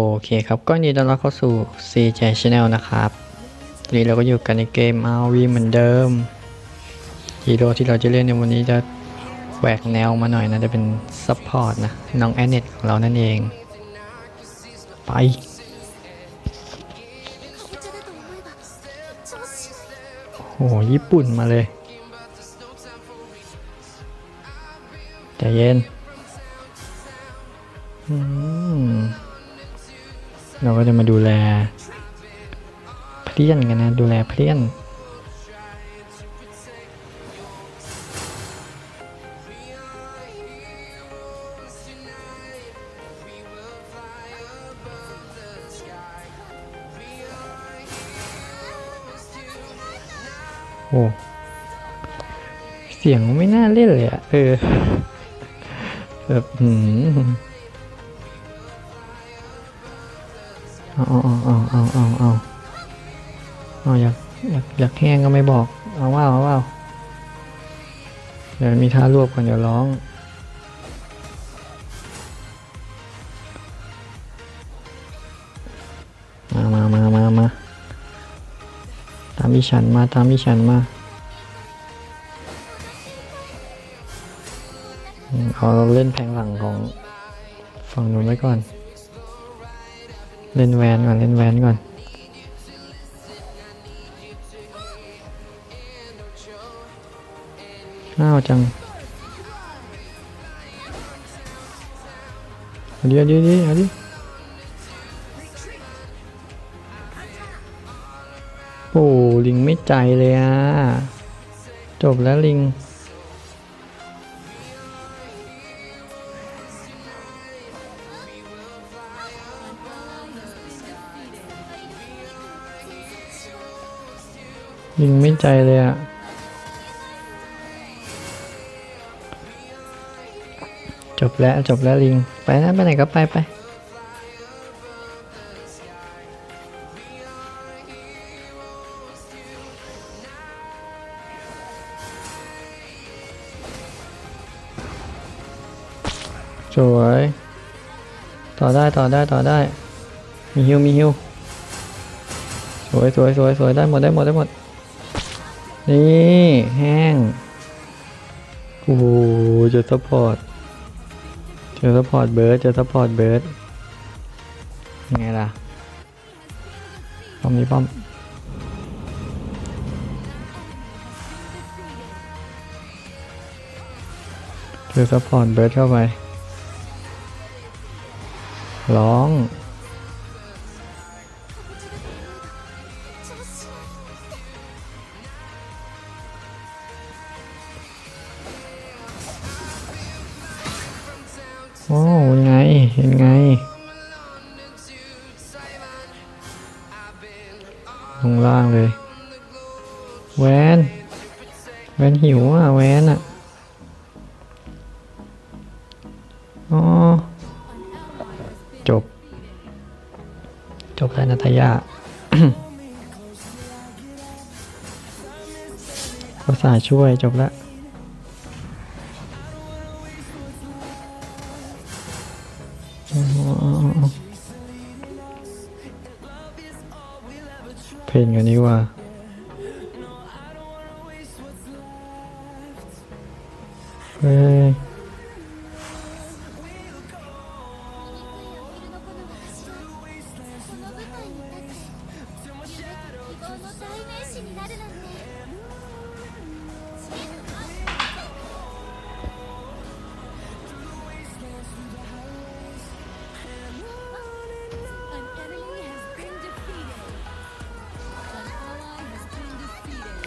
โอเคครับ ก็ยินดีต้อนรับเข้าสู่ CJ Channel นะครับวันนี้เราก็อยู่กันในเกม RV เหมือนเดิมฮีโร่ที่เราจะเล่นในวันนี้จะแหวกแนวมาหน่อยนะ จะเป็นซัพพอร์ตนะ น้องแอนเนตของเรานั่นเอง ไปโอ้โหญี่ปุ่นมาเลยใจเย็น อืม เราก็จะมาดูแลเพื่อนกันนะ ดูแลเพื่อนโอ้เสียงไม่น่าเล่นเลยอะเออแบบหืม เอาเอาเอาเอาเอาเอาเอาอยากอยากอยากแห้งก็ไม่บอก เอาว้าวเอาว้าวเดี๋ยวมีท่ารวบก่อนเดี๋ยวร้อง มามามามามาตามพี่ฉันมาตามพี่ฉันมาเอาเล่นแผงหลังของฝั่งนู้นไว้ก่อน เล่นแวนก่อน เล่นแวนก่อน น่าวจัง เอาดิเอาดิเอาดิเอาดิโอ้ลิงไม่ใจเลยอะ จบแล้วลิง ลิงไม่ใจเลยอะจบแล้วจบแล้วลิง ไปนะไปไหนก็ไปไปสวย ต่อได้ต่อได้ต่อได้ มีฮิวมีฮิวสวยสวยสวยสวยได้หมดได้หมดได้หมด นี่แห้ง โอ้โหเจะซัพพอร์ต เจะซัพพอร์ตเบิร์ด เจะซัพพอร์ตเบิร์ดไงล่ะป้อมนี้ป้อมเจะซัพพอร์ตเบิร์ดเข้าไป ร้อง โอ้ยังไงเห็นไง ลงล่างเลย แวนแวนหิวอะ แวนอะ อ๋อ จบ จบแล้วนัทยาภาษาห์ช่วยจบแล้ว เพลงอันนี้ว่า เฮ้ย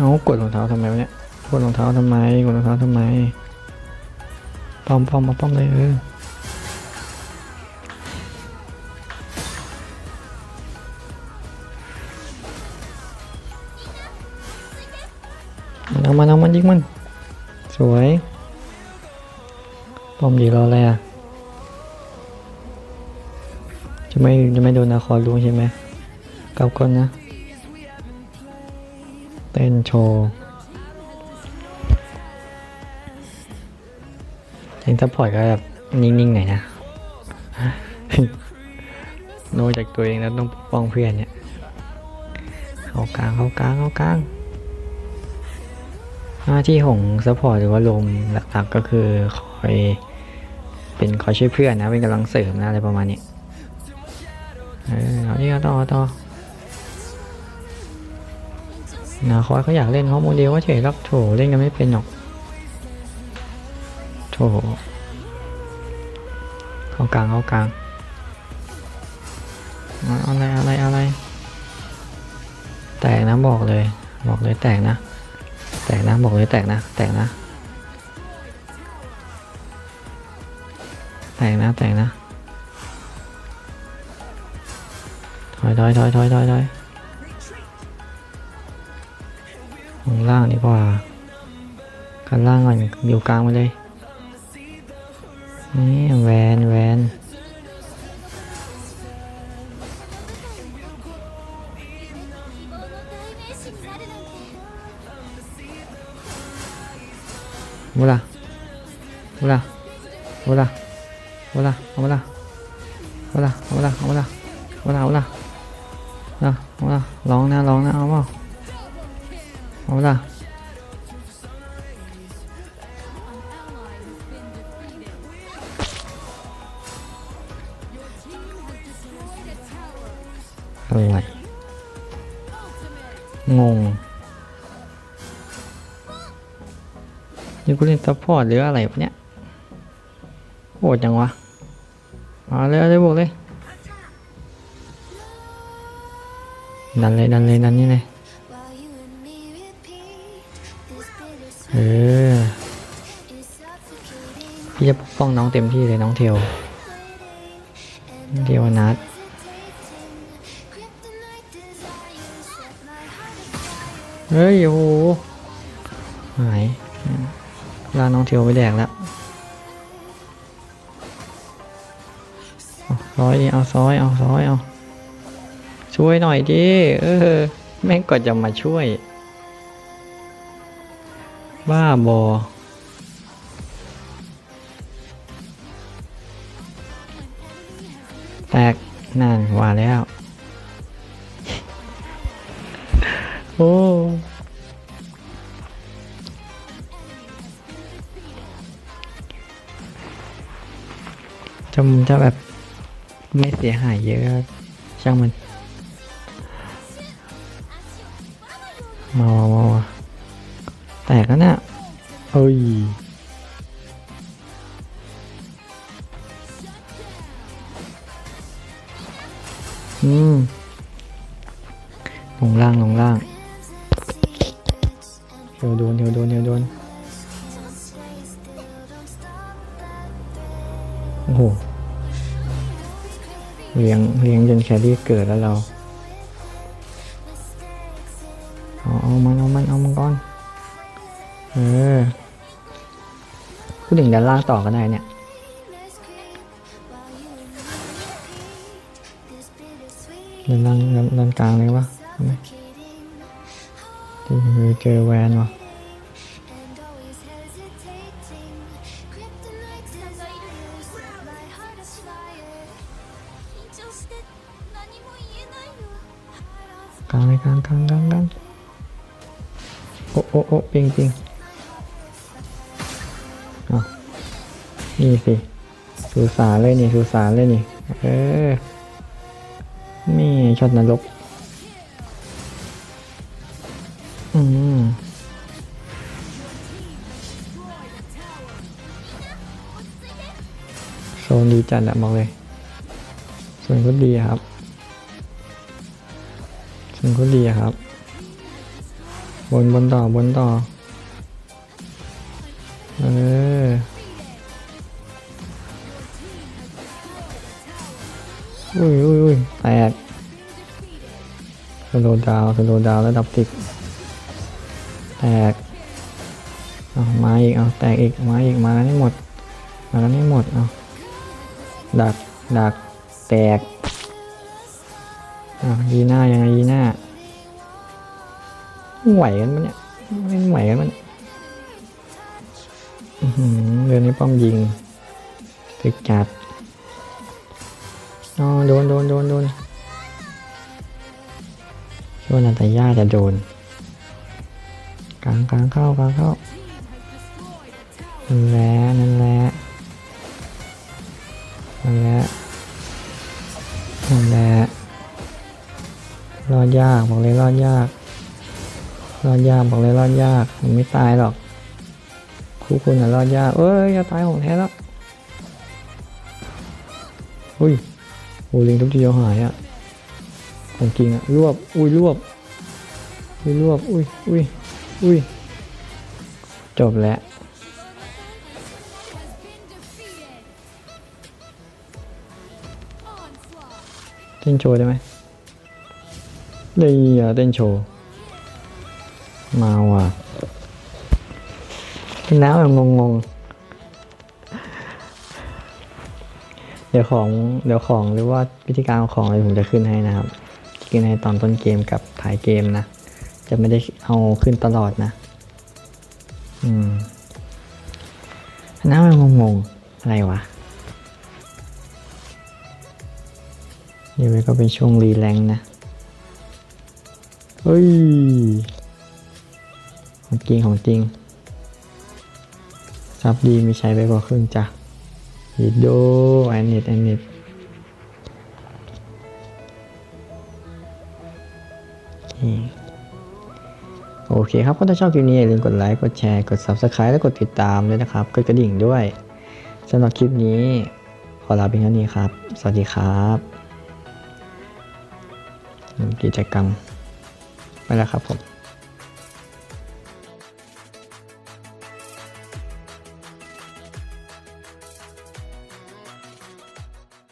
เอากดรองเท้าทำไมวะเนี่ยกดรองเท้าทำไมกดรองเท้าทำไมป้อมป้อมมาป้อมเลยเออมันเอามันเอามันยิงมัน สวยป้อมดีรออะไรอะจะไม่จะไม่โดนนาคอรู้ใช่ไหมเก้าก้นนะ ต้นโชว์เองซัพพอร์ตก็แบบนิ่งๆหน่อยนะโนจากตัวเองแล้วต้องปกป้องเพื่อนเนี่ย เข้ากลางเข้ากลางเข้ากลาง หน้าที่ของซัพพอร์ตหรือว่าลมหลักๆก็คือคอยเป็นคอยช่วยเพื่อนนะ เป็นกำลังเสริมนะอะไรประมาณนี้ เออเอาที่ต่อต่อ นาคอยเขาอยากเล่นเขาโมเดลว่าเฉยรับโถเล่นกันไม่เป็นหรอกโถเข้ากลางเข้ากลางอะไรอะไรอะไร แตกนะบอกเลย บอกเลยแตกนะ แตกนะบอกเลยแตกนะ แตกนะ แตกนะแตกนะถอยถอยถอยถอยถอย ถอยลงล่างดีกว่ากันล่างก่อนอยู่กลางมาเลย นี่แวนแวนมูลามูลามูลามูลาเอามูลาเอามูลาเอามูลาเอามูลาเอามูลาเอามูลาเอาเอาละร้องนะร้องนะเอาเปล่า เอาละอะไรงงนี่กูเล่นซัพพอร์ตหรืออะไรวะเนี่ยโหดจังวะมาเลยเอาเลยบวกเลยดันเลยดันเลยดันนี่เลย เออ พี่จะปกป้องน้องเต็มที่เลยน้องเทลเทวนัทเฮ้ยโอ้โหหายลาน้องเทลไปแดกแล้วซอยเอาซอยเอาซอยเอาช่วยหน่อยดิเออ แม่งก็จะมาช่วย บ้าบอแตกนั่นว่าแล้ว โอ้จะจะแบบไม่เสียหายเยอะ ช่างมันมามามาแตกแล้วเนี่ย เอ้ยอืมลงล่างลงล่างเดี๋ยวโดนเดี๋ยวโดนเดี๋ยวโดนโอ้โหเลี้ยงเลี้ยงจนแครี่เกิดแล้วเรา ผู้หญิงด้านล่างต่อก็ได้เนี่ยด้านล่างด้านกลางเลยวะที่คือเจอแวนวะกลางเลยกลางกลางกลางกลางโอ้โอ้โอ้ปิงปิง นี่สิสุสานเลยนี่สุสานเลยนี่ เออ นี่ช็อตนรก อืมโซนดีจัดอะบอกเลยส่วนก็ดีครับส่วนก็ดีครับ บนบนต่อบนต่อ อุ้ยอุ้ยอุ้ยแตกสโลดาวสโลดาวระดับสิบแตกเอามาอีกเอาแตกอีกมาอีกมากันให้หมดมากันให้หมดเอาดักดักแตกอะยีหน้ายังไงยีหน้าไหวกันปะเนี่ยไม่ไหวกันมันยอื้อหือเรือนนี้ป้อมยิงตึกจัด อ๋อโดนโดนโดนโดนคิดว่านาตาย่าจะโดนกลางกลางเข้ากลางเข้านั่นแหละนั่นแหละนั่นแหละนั่นแหละรอดยากบอกเลยรอดยากรอดยากบอกเลยรอดยากมันไม่ตายหรอกคู่คุณอะรอดยากเอ้ยจะตายของแท้แล้วอุ้ย โอ้ลิงทุกทีเอาหายอะของจริงอะรวบ อุ้ยรวบ อุ้ยรวบ อุ้ยอุ้ยอุ้ยจบแล้วเต้นโชว์ได้ไหมนี่อะเต้นโชว์ มาว่ะแล้วแบบงงๆ เดี๋ยวของเดี๋ยวของหรือว่าวิธีการเอาของอะไรผมจะขึ้นให้นะครับขึ้นให้ตอนต้นเกมกับท้ายเกมนะ จะไม่ได้เอาขึ้นตลอดนะ อืมน้ามันงงๆอะไรวะนี่มันก็เป็นช่วงรีแลงนะ เฮ้ย ของจริงของจริงซับดีมีใช้ไปกว่าครึ่งจ้ะ ฮิโดแอนนิตแอนนิตโอเคครับ ก็ถ้าชอบคลิปนี้อย่าลืมกดไลค์ กดแชร์ กด Subscribe และกดติดตามด้วยนะครับ กดกระดิ่งด้วยสำหรับคลิปนี้ ขอลาเพียงเท่านี้ครับ สวัสดีครับกิจกรรมไปแล้วครับผม